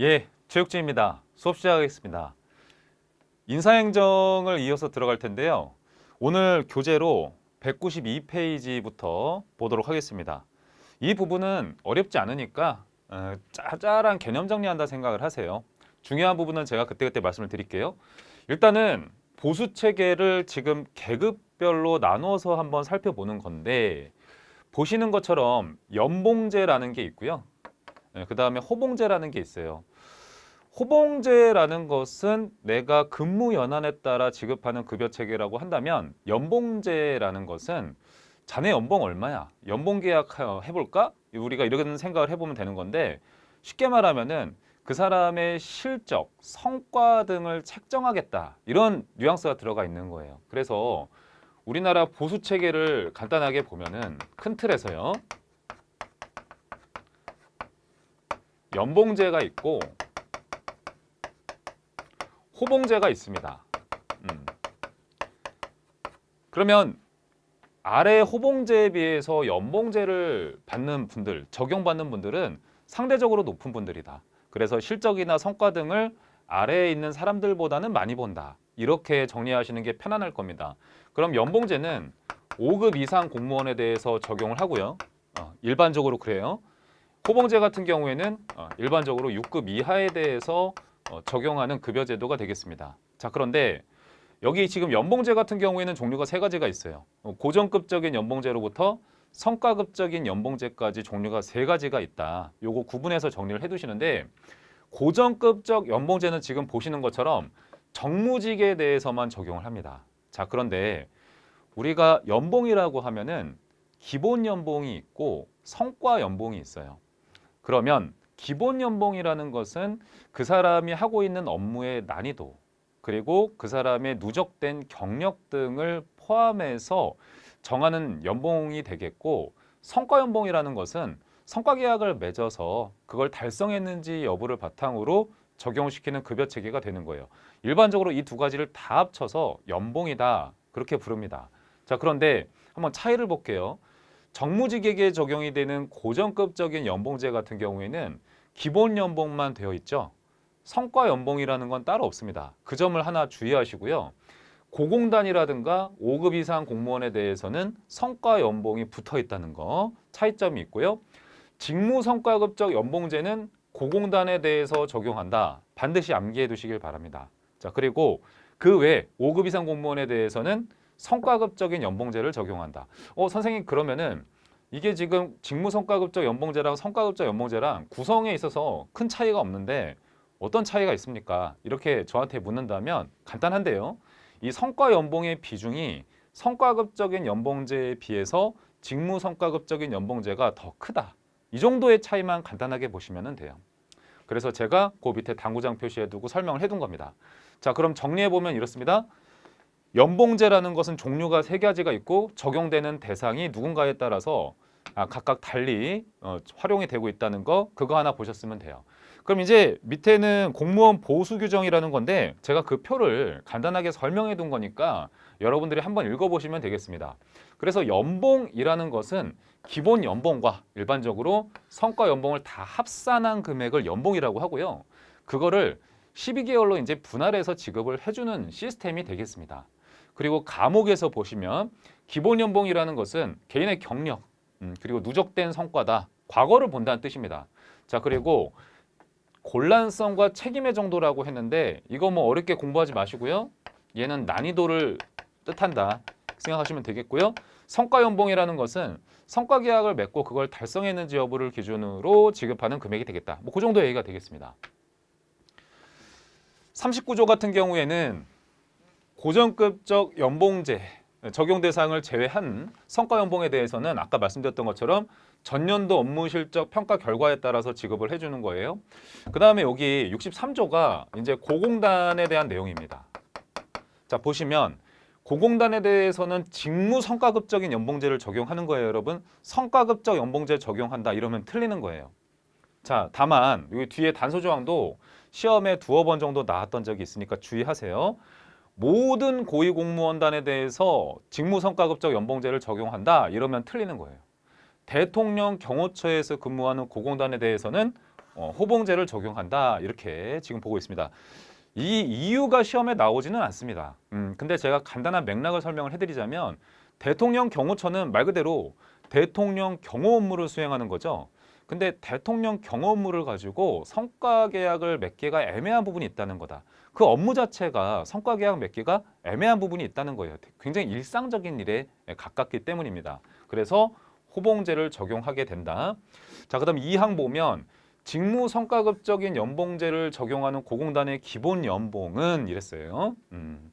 예, 최육진입니다. 수업 시작하겠습니다. 인사행정을 이어서 들어갈 텐데요. 오늘 교재로 192페이지부터 보도록 하겠습니다. 이 부분은 어렵지 않으니까 어, 짜잘한 개념 정리한다 생각을 하세요. 중요한 부분은 제가 그때그때 말씀을 드릴게요. 일단은 보수 체계를 지금 계급별로 나누어서 한번 살펴보는 건데 보시는 것처럼 연봉제라는 게 있고요. 그 다음에 호봉제라는 게 있어요. 호봉제라는 것은 내가 근무 연한에 따라 지급하는 급여 체계라고 한다면 연봉제라는 것은 자네 연봉 얼마야? 연봉 계약 하- 해볼까? 우리가 이런 생각을 해보면 되는 건데 쉽게 말하면은 그 사람의 실적, 성과 등을 책정하겠다 이런 뉘앙스가 들어가 있는 거예요. 그래서 우리나라 보수 체계를 간단하게 보면은 큰 틀에서요. 연봉제가 있고 호봉제가 있습니다. 음. 그러면 아래 호봉제에 비해서 연봉제를 받는 분들, 적용받는 분들은 상대적으로 높은 분들이다. 그래서 실적이나 성과 등을 아래에 있는 사람들보다는 많이 본다. 이렇게 정리하시는 게 편안할 겁니다. 그럼 연봉제는 5급 이상 공무원에 대해서 적용을 하고요. 어, 일반적으로 그래요. 호봉제 같은 경우에는 어, 일반적으로 6급 이하에 대해서 어, 적용하는 급여 제도가 되겠습니다. 자, 그런데 여기 지금 연봉제 같은 경우에는 종류가 세 가지가 있어요. 어, 고정급적인 연봉제로부터 성과급적인 연봉제까지 종류가 세 가지가 있다. 요거 구분해서 정리를 해두시는데 고정급적 연봉제는 지금 보시는 것처럼 정무직에 대해서만 적용을 합니다. 자, 그런데 우리가 연봉이라고 하면은 기본 연봉이 있고 성과 연봉이 있어요. 그러면 기본 연봉이라는 것은 그 사람이 하고 있는 업무의 난이도 그리고 그 사람의 누적된 경력 등을 포함해서 정하는 연봉이 되겠고 성과 연봉이라는 것은 성과 계약을 맺어서 그걸 달성했는지 여부를 바탕으로 적용시키는 급여 체계가 되는 거예요. 일반적으로 이 두 가지를 다 합쳐서 연봉이다 그렇게 부릅니다. 자 그런데 한번 차이를 볼게요. 정무직에게 적용이 되는 고정급적인 연봉제 같은 경우에는 기본 연봉만 되어 있죠. 성과 연봉이라는 건 따로 없습니다. 그 점을 하나 주의하시고요. 고공단이라든가 5급 이상 공무원에 대해서는 성과 연봉이 붙어 있다는 거 차이점이 있고요. 직무 성과급적 연봉제는 고공단에 대해서 적용한다. 반드시 암기해 두시길 바랍니다. 자, 그리고 그 외 5급 이상 공무원에 대해서는 성과급적인 연봉제를 적용한다. 어, 선생님 그러면은 이게 지금 직무 성과급적 연봉제랑 성과급적 연봉제랑 구성에 있어서 큰 차이가 없는데 어떤 차이가 있습니까? 이렇게 저한테 묻는다면 간단한데요. 이 성과 연봉의 비중이 성과급적인 연봉제에 비해서 직무 성과급적인 연봉제가 더 크다. 이 정도의 차이만 간단하게 보시면 돼요. 그래서 제가 그 밑에 당구장 표시해 두고 설명을 해둔 겁니다. 자, 그럼 정리해 보면 이렇습니다. 연봉제라는 것은 종류가 세 가지가 있고 적용되는 대상이 누군가에 따라서 아, 각각 달리 어, 활용이 되고 있다는 거 그거 하나 보셨으면 돼요. 그럼 이제 밑에는 공무원 보수 규정이라는 건데 제가 그 표를 간단하게 설명해 둔 거니까 여러분들이 한번 읽어보시면 되겠습니다. 그래서 연봉이라는 것은 기본 연봉과 일반적으로 성과 연봉을 다 합산한 금액을 연봉이라고 하고요. 그거를 12개월로 이제 분할해서 지급을 해주는 시스템이 되겠습니다. 그리고 감옥에서 보시면 기본 연봉이라는 것은 개인의 경력 음, 그리고 누적된 성과다. 과거를 본다는 뜻입니다. 자 그리고 곤란성과 책임의 정도라고 했는데 이거 뭐 어렵게 공부하지 마시고요. 얘는 난이도를 뜻한다 생각하시면 되겠고요. 성과 연봉이라는 것은 성과 계약을 맺고 그걸 달성했는지 여부를 기준으로 지급하는 금액이 되겠다. 뭐 그 정도 얘기가 되겠습니다. 39조 같은 경우에는 고정급적 연봉제 적용 대상을 제외한 성과 연봉에 대해서는 아까 말씀드렸던 것처럼 전년도 업무 실적 평가 결과에 따라서 지급을 해주는 거예요. 그 다음에 여기 63조가 이제 고공단에 대한 내용입니다. 자 보시면 고공단에 대해서는 직무 성과급적인 연봉제를 적용하는 거예요, 여러분. 성과급적 연봉제 적용한다 이러면 틀리는 거예요. 자 다만 여기 뒤에 단서 조항도 시험에 두어 번 정도 나왔던 적이 있으니까 주의하세요. 모든 고위공무원단에 대해서 직무성과급적 연봉제를 적용한다 이러면 틀리는 거예요. 대통령 경호처에서 근무하는 고공단에 대해서는 어, 호봉제를 적용한다 이렇게 지금 보고 있습니다. 이 이유가 시험에 나오지는 않습니다. 음, 근데 제가 간단한 맥락을 설명을 해드리자면 대통령 경호처는 말 그대로 대통령 경호 업무를 수행하는 거죠. 근데 대통령 업무를 가지고 성과 계약을 맺기가 애매한 부분이 있다는 거다. 그 업무 자체가 성과 계약 맺기가 애매한 부분이 있다는 거예요. 굉장히 일상적인 일에 가깝기 때문입니다. 그래서 호봉제를 적용하게 된다. 자, 그다음 2항 보면 직무 성과급적인 연봉제를 적용하는 고공단의 기본 연봉은 이랬어요. 음.